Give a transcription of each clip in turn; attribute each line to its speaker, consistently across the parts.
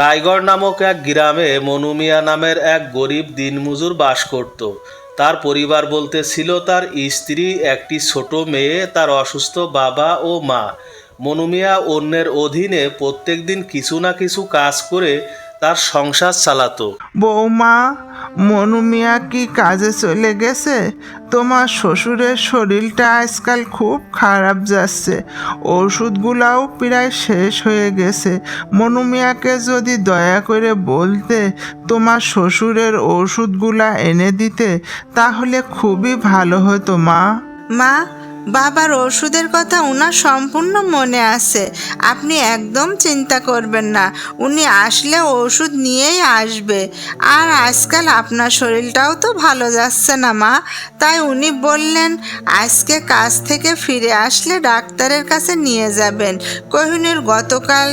Speaker 1: রায়গড় নামক এক গ্রামে মনুমিয়া নামের এক গরিব দিনমজুর বাস করত। তার পরিবার বলতে ছিল তার স্ত্রী, একটি ছোট মেয়ে, তার অসুস্থ বাবা ও মা। মনুমিয়া অন্যের অধীনে প্রত্যেক দিন কিছু না কিছু কাজ করে তার সংসার চালাতো।
Speaker 2: বৌমা মনু মিয়া কি কাজে চলে গেছে? তোমার শ্বশুরের শরীরটা আজকাল খুব খারাপ যাচ্ছে। ওষুধগুলাও প্রায় শেষ হয়ে গেছে। মনু মিয়াকে যদি দয়া করে বলতে তোমার শ্বশুরের ওষুধগুলা এনে দিতে তাহলে খুবই ভালো হতো মা।
Speaker 3: মা বাবার ওষুধের কথা ওনার সম্পূর্ণ মনে আছে। আপনি একদম চিন্তা করবেন না। উনি আসলে ওষুধ নিয়েই আসবে। আর আজকাল আপনার শরীরটাও তো ভালো যাচ্ছে না মা। তাই উনি বললেন, আজকে কাজ থেকে ফিরে আসলে ডাক্তারের কাছে নিয়ে যাবেন। কোহিনুর গতকাল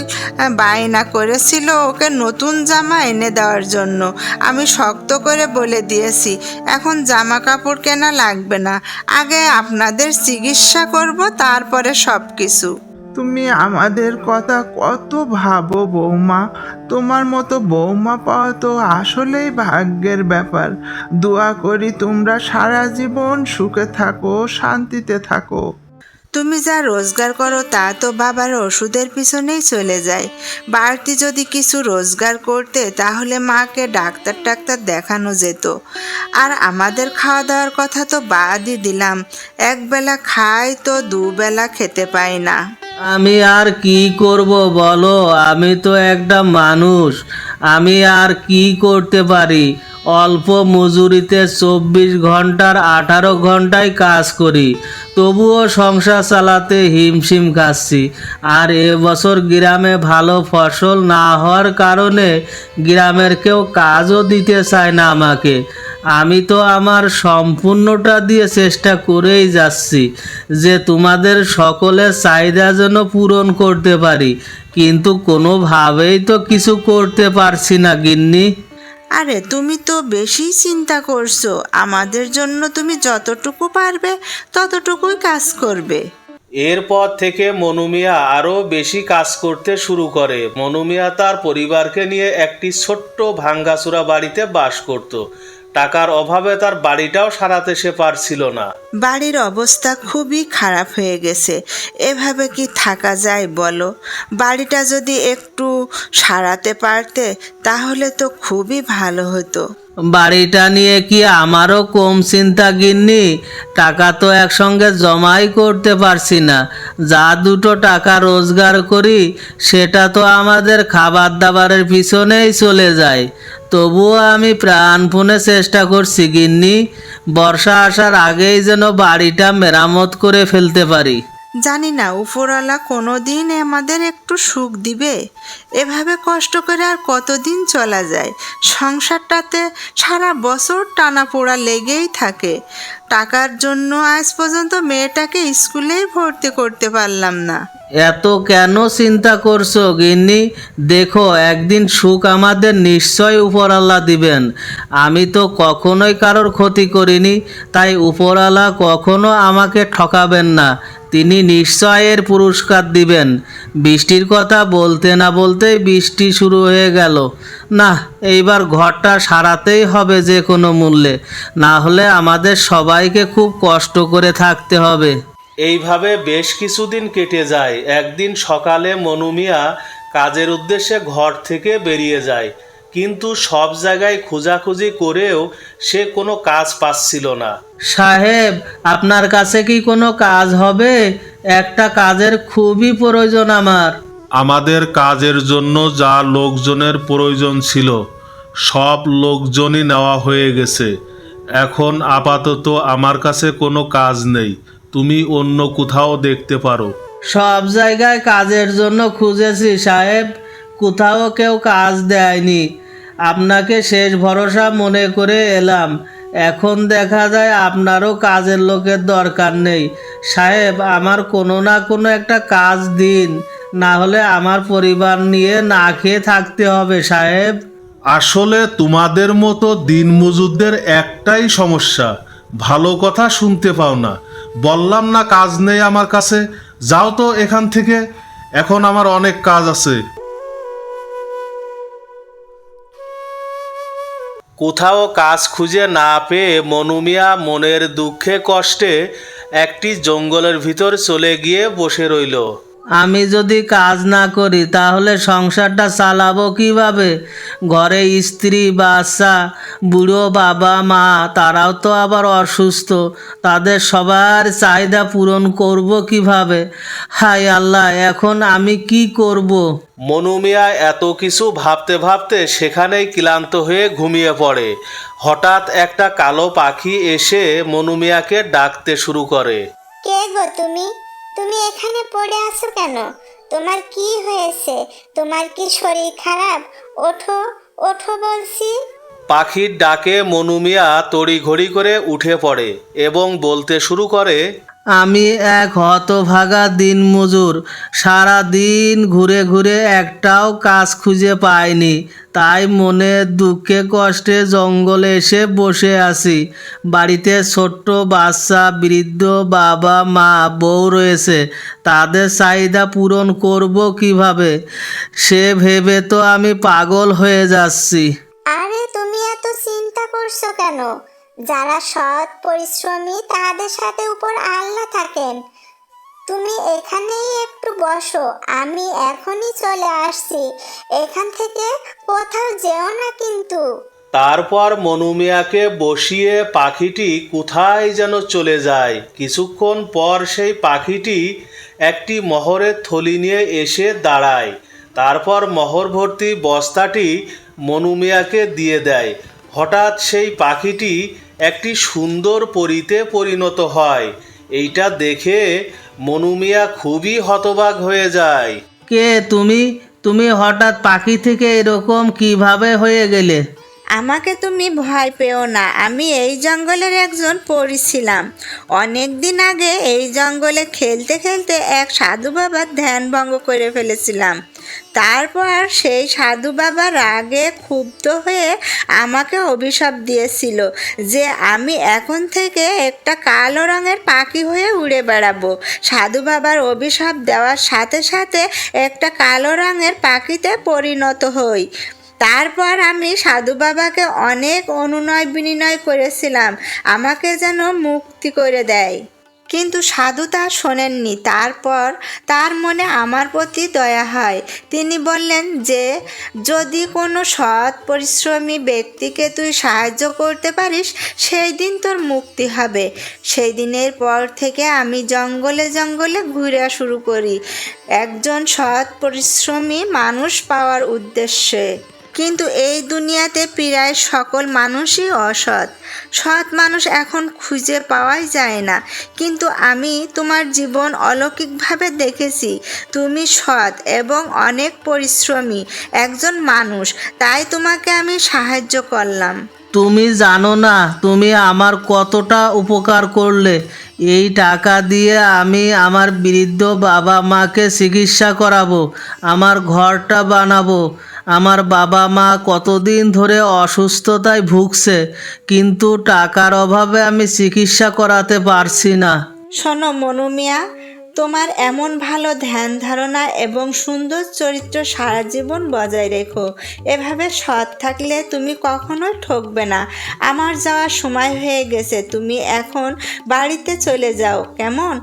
Speaker 3: বায়না করেছিল ওকে নতুন জামা এনে দেওয়ার জন্য। আমি শক্ত করে বলে দিয়েছি, এখন জামা কাপড় কেনা লাগবে না। আগে আপনাদের চিকিৎসা করব তারপরে সব কিছু
Speaker 2: তুমি আমাদের কথা কত ভাবো বৌমা? তোমার মতো বৌমা পাওয়া তো আসলেই ভাগ্যের ব্যাপার। দোয়া করি তোমরা সারা জীবন সুখে থাকো, শান্তিতে থাকো।
Speaker 3: তুমি যা রোজগার করো তা তো বাবার ওষুধের পিছনেই চলে যায়। বাড়তি যদি কিছু রোজগার করতে, তাহলে মাকে ডাক্তার টাক্তার দেখানো যেত। আর আমাদের খাওয়া দাওয়ার কথা তো বাদই দিলাম। একবেলা খাই তো দুবেলা খেতে পাই না।
Speaker 4: আমি আর কি করব বলো? আমি তো একটা মানুষ। আমি আর কি করতে পারি? অল্প মজুরিতে চব্বিশ ঘণ্টার আঠারো ঘন্টায় কাজ করি। তবুও সংসার চালাতে হিমশিম খাচ্ছি। আর এবছর গ্রামে ভালো ফসল না হওয়ার কারণে গ্রামের কেউ কাজও দিতে চায় না আমাকে। আমি তো আমার সম্পূর্ণটা দিয়ে চেষ্টা করেই যাচ্ছি যে তোমাদের সকলের চাহিদা যেন পূরণ করতে পারি। কিন্তু কোনোভাবেই তো কিছু করতে পারছি না, গিন্নি।
Speaker 3: আরে, তুমি তো বেশি চিন্তা করছ। আমাদের জন্য তুমি যতটুকু পারবে, ততটুকুই কাজ করবে।
Speaker 1: এরপর থেকে মনুমিয়া আরও বেশি কাজ করতে শুরু করে। মনুমিয়া তার পরিবারকে নিয়ে একটি ছোট্ট ভাঙ্গাচুরা বাড়িতে বাস করত। টাকার অভাবে তার বাড়িটাও সারাতে সে পারছিল না।
Speaker 3: বাড়ির অবস্থা খুবই খারাপ হয়ে গেছে। এভাবে কি থাকা যায় বলো? বাড়িটা যদি একটু সারাতে পারতে, তাহলে তো খুবই ভালো হতো।
Speaker 4: বাড়িটা নিয়ে কি আমারও কম চিন্তা গিন্নি? টাকা তো একসঙ্গে জমাই করতে পারছি না। যা দুটো টাকা রোজগার করি, সেটা তো আমাদের খাবার দাবারের পিছনেই চলে যায়। তবুও আমি প্রাণপণে চেষ্টা করছি গিন্নি, বর্ষা আসার আগেই যেন বাড়িটা মেরামত করে ফেলতে পারি।
Speaker 3: জানি না, উপরওয়ালা কোনো দিন আমাদের একটু সুখ দিবে। এভাবে কষ্ট করে আর কতদিন চলা যায়? সংসারটাতে সারা বছর টানা পোড়া লেগেই থাকে। টাকার জন্য আজ পর্যন্ত মেয়েটাকে স্কুলেই ভর্তি করতে পারলাম না।
Speaker 4: এত কেন চিন্তা করছ গিন্নি? দেখো, একদিন সুখ আমাদের নিশ্চয় উপরালা দিবেন। আমি তো কখনোই কারোর ক্ষতি করিনি, তাই উপরালা কখনো আমাকে ঠকাবেন না। তিনি নিশ্চয়ের পুরস্কার দিবেন। বৃষ্টির কথা বলতে না বলতেই বৃষ্টি শুরু হয়ে গেল। না এইবার ঘরটা সারাতেই হবে যে কোনো মূল্যে। না হলে আমাদের সবাইকে খুব কষ্ট করে থাকতে হবে।
Speaker 1: এইভাবে বেশ কিছুদিন কেটে যায়। একদিন সকালে মনুমিয়া কাজের উদ্দেশ্যে ঘর থেকে বেরিয়ে যায়। কিন্তু সব জায়গায় খোঁজাখুঁজি করেও সে কোনো কাজ পাচ্ছিল না।
Speaker 4: সাহেব আপনার কাছে কি কোনো কাজ হবে? একটা কাজের খুবই প্রয়োজন আমার।
Speaker 5: আমাদের কাজের জন্য যা লোকজনের প্রয়োজন ছিল সব লোকজনই নেওয়া হয়ে গেছে। এখন আপাতত আমার কাছে কোনো কাজ নেই তুমি অন্য কোথাও দেখতে পারো।
Speaker 4: সব জায়গায় কাজের জন্য খুঁজেছি সাহেব। কোথাও কেউ কাজ দেয়নি। আপনাকে শেষ ভরসা মনে করে এলাম। এখন দেখা যায় আপনারও কাজের লোকের দরকার নেই। সাহেব, আমার কোনো না কোনো একটা কাজ দিন। না হলে আমার পরিবার নিয়ে না খেয়ে থাকতে হবে, সাহেব।
Speaker 5: আসলে তোমাদের মতো দিন দিনমজুরদের একটাই সমস্যা। ভালো কথা শুনতে পাও না। বললাম না কাজ নেই আমার কাছে। যাও তো এখান থেকে। এখন আমার অনেক কাজ আছে।
Speaker 1: কোথাও কাজ খুঁজে না পেয়ে মনুমিয়া মনের দুঃখে কষ্টে একটি জঙ্গলের ভিতর চলে গিয়ে বসে রইল।
Speaker 4: আমি যদি কাজ না করি তাহলে সংসারটা চালাবো কীভাবে? ঘরে স্ত্রী বাচ্চা বুড়ো বাবা মা তারাও তো আবার অসুস্থ। তাদের সবার চাহিদা পূরণ করব কীভাবে? হাই আল্লাহ এখন আমি কি করব।
Speaker 1: মনুমিয়া এত কিছু ভাবতে ভাবতে সেখানেই ক্লান্ত হয়ে ঘুমিয়ে পড়ে। হঠাৎ একটা কালো পাখি এসে মনুমিয়াকে ডাকতে শুরু করে।
Speaker 6: কে গো তুমি? তুমি এখানে পড়ে আছো কেন? তোমার কি হয়েছে? তোমার কি শরীর খারাপ? ওঠো ওঠো বলছি।
Speaker 1: পাখির ডাকে মনুমিয়া তড়িঘড়ি করে উঠে পড়ে এবং বলতে শুরু করে
Speaker 4: আমি এক হতভাগা দিনমজুর সারা দিন ঘুরে ঘুরে একটাও কাজ খুঁজে পাইনি। তাই মনে দুঃখে কষ্টে জঙ্গলে এসে বসে আছি। বাড়িতে ছোট্ট বাচ্চা, বৃদ্ধ বাবা, মা, বউ রয়েছে। তাদের চাহিদা পূরণ করব কীভাবে? সে ভেবে তো আমি পাগল হয়ে যাচ্ছি।
Speaker 6: আরে, তুমি এত চিন্তা করছ কেন? যারা সৎ পরিশ্রমী তাদের সাথে উপর আল্লাহ থাকেন। তুমি এখানেই একটু বসো, আমি এখনই চলে আসছি। এখান থেকে কোথাও যেও না কিন্তু।
Speaker 1: তারপর মনুমিয়াকে বসিয়ে পাখিটি কোথায় যেন চলে যায়। কিছুক্ষণ পর সেই পাখিটি একটি মহরের থলি নিয়ে এসে দাঁড়ায়। তারপর মহর ভর্তি বস্তাটি মনুমিয়াকে দিয়ে দেয়। হঠাৎ সেই পাখিটি একটি সুন্দর পরিতে পরিণত হয়। এইটা দেখে মনুমিয়া খুবই হতবাক হয়ে যায়।
Speaker 4: কে তুমি? তুমি হঠাৎ পাখি থেকে এরকম কীভাবে হয়ে গেলে?
Speaker 3: আমাকে তুমি ভয় পেও না। আমি এই জঙ্গলের একজন পরী ছিলাম। অনেক দিন আগে এই জঙ্গলে খেলতে খেলতে এক সাধু বাবার ধ্যান ভঙ্গ করে ফেলেছিলাম। তারপর সেই সাধু বাবা রাগে ক্ষুব্ধ হয়ে আমাকে অভিশাপ দিয়েছিল যে আমি এখন থেকে একটা কালো রঙের পাখি হয়ে উড়ে বেড়াবো। সাধু বাবার অভিশাপ দেওয়ার সাথে সাথে একটা কালো রঙের পাখিতে পরিণত হই। তারপর আমি সাধু বাবাকে অনেক অনুনয় বিনিময় করেছিলাম। আমাকে যেন মুক্তি করে দেয়। কিন্তু সাধু তা শোনেননি। তারপর তার মনে আমার প্রতি দয়া হয়। তিনি বললেন যে, যদি কোনো সৎ পরিশ্রমী ব্যক্তিকে তুই সাহায্য করতে পারিস, সেই দিন তোর মুক্তি হবে। সেই দিনের পর থেকে আমি জঙ্গলে জঙ্গলে ঘুরে শুরু করি। একজন সৎ পরিশ্রমী মানুষ পাওয়ার উদ্দেশ্যে। কিন্তু এই দুনিয়াতে প্রায় সকল মানুষই অসৎ। সৎ মানুষ এখন খুঁজে পাওয়াই যায় না। কিন্তু আমি তোমার জীবন অলৌকিকভাবে দেখেছি। তুমি সৎ এবং অনেক পরিশ্রমী একজন মানুষ। তাই তোমাকে আমি সাহায্য করলাম।
Speaker 4: তুমি জানো না, তুমি আমার কতটা উপকার করলে। এই টাকা দিয়ে আমি আমার বৃদ্ধ বাবা মাকে চিকিৎসা করাবো, আমার ঘরটা বানাবো। আমার বাবা মা কতদিন ধরে অসুস্থতায় ভুগছে, কিন্তু টাকার অভাবে আমি চিকিৎসা করাতে পারছি না।
Speaker 3: শোনো মনুমিয়া তোমার এমন ভালো ধ্যান ধারণা এবং সুন্দর চরিত্র সারা জীবন বজায় রেখো। এভাবে সৎ থাকলে তুমি কখনো ঠকবে না। আমার যাওয়ার সময় হয়ে গেছে, তুমি এখন বাড়িতে চলে যাও, কেমন?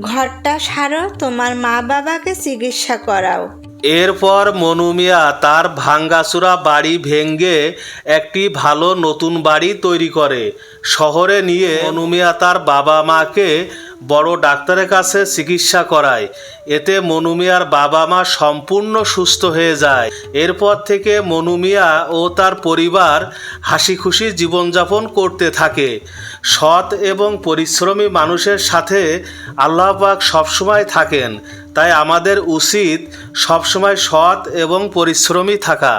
Speaker 3: ঘরটা সারো, তোমার মা বাবাকে চিকিৎসা করাও।
Speaker 1: এরপর মনুমিয়া তার ভাঙ্গাচুরা বাড়ি ভেঙ্গে একটি ভালো নতুন বাড়ি তৈরি করে। শহরে নিয়ে মনুমিয়া তার বাবা মাকে বড় ডাক্তারের কাছে চিকিৎসা করায়। এতে মনুমিয়ার বাবা মা সম্পূর্ণ সুস্থ হয়ে যায়। এরপর থেকে মনুমিয়া ও তার পরিবার হাসি খুশি জীবনযাপন করতে থাকে। সৎ এবং পরিশ্রমী মানুষের সাথে আল্লাহ পাক সবসময় থাকেন। তাই আমাদের উচিত সবসময় সৎ এবং পরিশ্রমী থাকা।